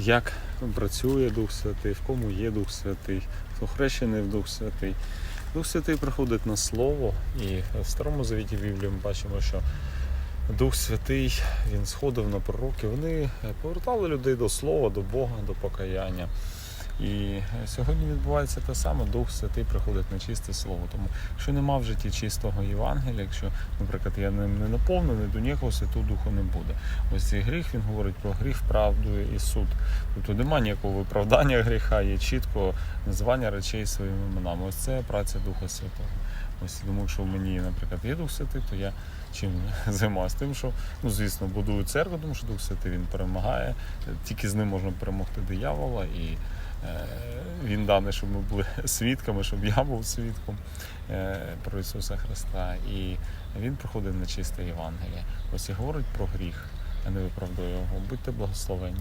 як працює Дух Святий, в кому є Дух Святий, хто хрещений в Дух Святий. Дух Святий приходить на Слово, і в Старому Завіті Біблії ми бачимо, що Дух Святий він сходив на пророків. Вони повертали людей до Слова, до Бога, до покаяння. І сьогодні відбувається те саме, Дух Святий приходить на чисте слово. Тому якщо нема в житті чистого Євангелія, якщо, наприклад, я ним не наповнений, то ніякого Святого Духу не буде. Ось цей гріх він говорить про гріх, правду і суд. Тобто немає ніякого виправдання гріха, є чітко називання речей своїми іменами. Ось це праця Духа Святого. Ось тому, якщо в мені, наприклад, є Дух Святий, то я чим займаюся? Тим, що ну звісно будую церкву, тому що Дух Святий він перемагає. Тільки з ним можна перемогти диявола і. Е, Він даний, щоб ми були свідками, щоб я був свідком е, про Ісуса Христа. І Він проходив на чисте Євангеліє. Ось і говорить про гріх, а не виправдує його. Будьте благословені.